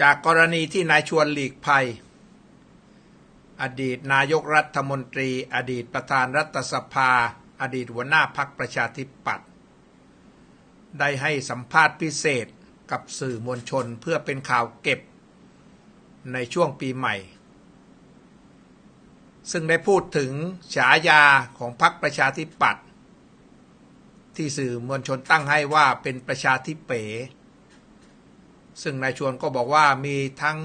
จากกรณีที่นายชวนหลีกภัย อดีตนายกรัฐมนตรี อดีตประธานรัฐสภา อดีตหัวหน้าพักประชาธิปัตย์ได้ให้สัมภาษณ์พิเศษกับสื่อมวลชนเพื่อเป็นข่าวเก็บ ในช่วงปีใหม่ ซึ่งได้พูดถึงฉายาของพรรคประชาธิปัตย์ที่สื่อมวลชนตั้งให้ว่าเป็นประชาธิเป๋ ซึ่งนายชวนก็บอกว่ามีทั้ง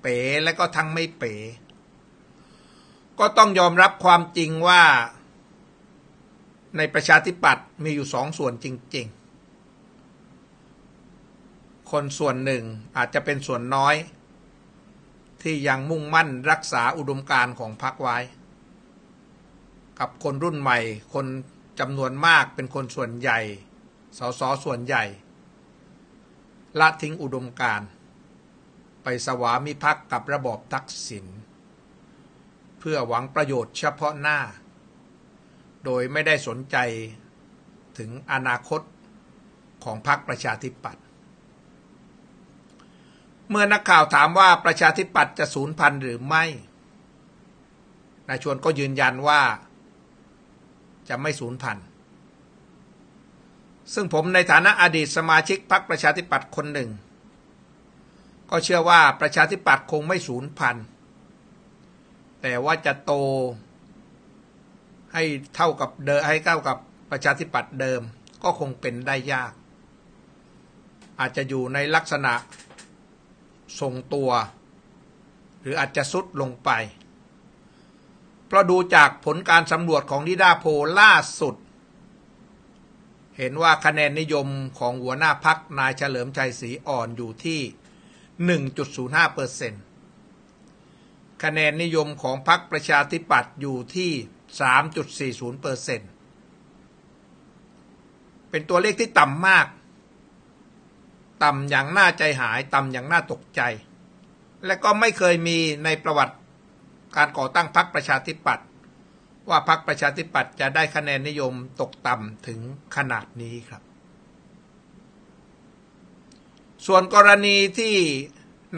เป๋และก็ทั้งไม่เป๋ ก็ต้องยอมรับความจริงว่า ในประชาธิปัตย์มีอยู่สองส่วนจริง ๆ คนส่วนหนึ่งอาจจะเป็นส่วนน้อย ที่ยังมุ่งมั่นรักษาอุดมการณ์ของพรรคไว้ กับคนรุ่นใหม่ คนจำนวนมากเป็นคนส่วนใหญ่ สสส่วนใหญ่ ละทิ้งอุดมการณ์ไปสวามิภักดิ์กับระบอบทักษิณเพื่อหวังประโยชน์เฉพาะหน้า โดยไม่ได้สนใจถึงอนาคตของพรรคประชาธิปัตย์เมื่อนักข่าวถามว่าประชาธิปัตย์จะสูญพันธุ์หรือไม่นายชวนก็ยืนยันว่า จะไม่สูญพันธุ์ ซึ่งผมในฐานะอดีตสมาชิกพรรคประชาธิปัตย์คนหนึ่ง ก็เชื่อว่าประชาธิปัตย์คงไม่สูญพันธุ์แต่ว่าจะโต ให้เท่ากับเดิมให้เท่ากับประชาธิปัตย์เดิมก็คงเป็นได้ยาก อาจจะอยู่ในลักษณะทรงตัว หรืออาจจะสุดลงไป เพราะดูจากผลการสำรวจของนิดาโพล่าสุด เห็นว่าคะแนนนิยมของหัวหน้าพักนายเฉลิมชัยศรีอ่อนอยู่ที่ 1.05เปอร์เซ็นต์คะแนนนิยมของพรรคประชาธิปัตย์อยู่ที่ 3.40เปอร์เซ็นต์เป็นตัวเลขที่ต่ำมาก ต่ำอย่างน่าใจหาย ต่ำอย่างน่าตกใจ และก็ไม่เคยมีในประวัติการก่อตั้งพรรคประชาธิปัตย์ ว่าพรรคประชาธิปัตย์จะได้คะแนนนิยมตกต่ำถึงขนาดนี้ครับ ส่วนกรณีที่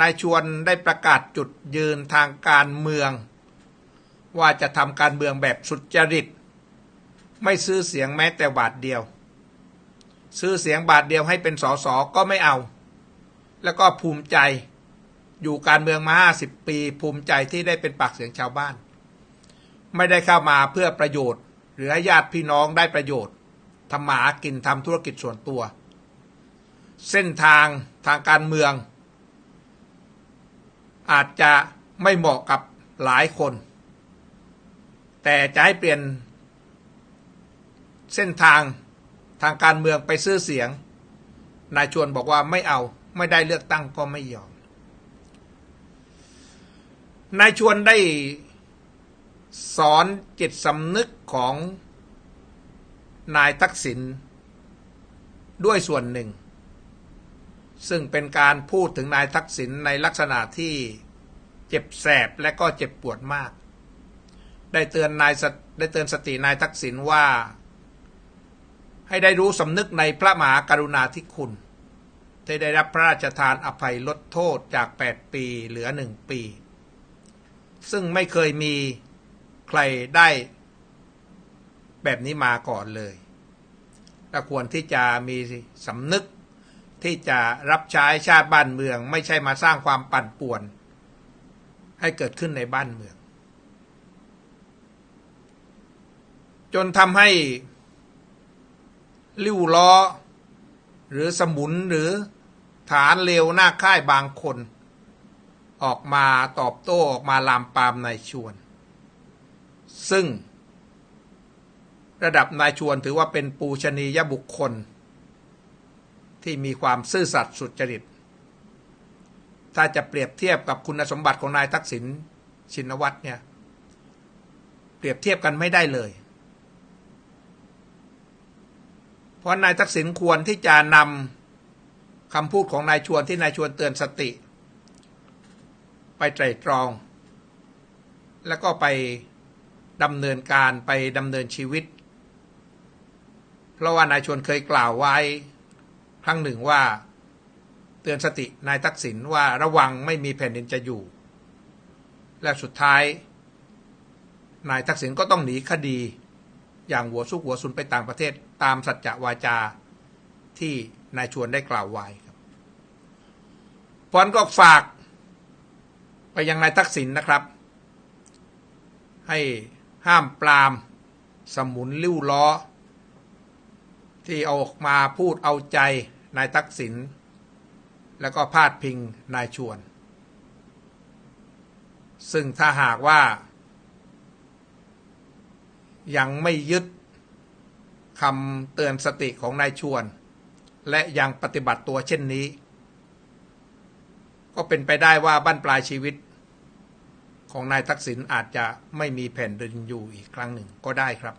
นายชวนได้ประกาศจุดยืนทางการเมือง ว่าจะทำการเมืองแบบสุจริต ไม่ซื้อเสียงแม้แต่บาทเดียว ซื้อเสียงบาทเดียวให้เป็นสสก็ไม่เอา แล้วก็ภูมิใจอยู่การเมืองมาห้าสิบปี ภูมิใจที่ได้เป็นปากเสียงชาวบ้าน ไม่ได้เข้ามาเพื่อประโยชน์ หรือให้ญาติพี่น้องได้ประโยชน์ทำหมากินทำธุรกิจส่วนตัว เส้นทางทางการเมือง อาจจะไม่เหมาะกับหลายคน แต่จะให้เปลี่ยน เส้นทางทางการเมืองไปซื้อเสียง นายชวนบอกว่าไม่เอาไม่ได้เลือกตั้งก็ไม่ยอมนายชวนได้ สอนจิตสำนึกของนายทักษิณด้วยส่วนหนึ่ง ซึ่งเป็นการพูดถึงนายทักษิณในลักษณะที่เจ็บแสบและก็เจ็บปวดมาก ได้เตือนนายได้เตือนสตินายทักษิณว่า ให้ได้รู้สำนึกในพระมหากรุณาธิคุณที่ได้รับพระราชทานอภัยลดโทษจาก 8 ปีเหลือ 1 ปี ซึ่งไม่เคยมี ใครได้แบบนี้มาก่อนเลยและควรที่จะมีสำนึกที่จะรับใช้ชาติบ้านเมือง ไม่ใช่มาสร้างความปั่นป่วน ให้เกิดขึ้นในบ้านเมือง จนทำให้ลิ้วล้อ หรือสมุนหรือฐานเลวหน้าค่ายบางคน ออกมาตอบโต้ออกมาลามปามในชวน ซึ่ง ระดับนายชวนถือว่าเป็นปูชนียบุคคล ที่มีความซื่อสัตย์สุจริต ถ้าจะเปรียบเทียบกับคุณสมบัติของนายทักษิณชินวัตรเนี่ย เปรียบเทียบกันไม่ได้เลย เพราะนายทักษิณควรที่จะนำคำพูดของนายชวนที่นายชวนเตือนสติ ไปไตรตรอง แล้วก็ไป ดำเนินการไปดำเนินชีวิต เพราะว่านายชวนเคยกล่าวไว้ ครั้งหนึ่งว่า เตือนสตินายทักษิณว่าระวังไม่มีแผ่นดินจะอยู่ และสุดท้าย นายทักษิณก็ต้องหนีคดี อย่างหัวซุกหัวซุนไปต่างประเทศตามสัจจะวาจาที่นายชวนได้กล่าวไว้ครับพรก็ฝากไปยังนายทักษิณนะครับ ให้ ห้ามปราม สมุนลิ้วล้อ ที่เอาออกมาพูดเอาใจนายทักษิณแล้วก็พาดพิงนายชวน ซึ่งถ้าหากว่า ยังไม่ยึดคำเตือนสติของนายชวน และยังปฏิบัติตัวเช่นนี้ ก็เป็นไปได้ว่าบั้นปลายชีวิต ของนายทักษิณอาจจะไม่มีแผ่นดินอยู่อีกครั้งหนึ่งก็ได้ครับ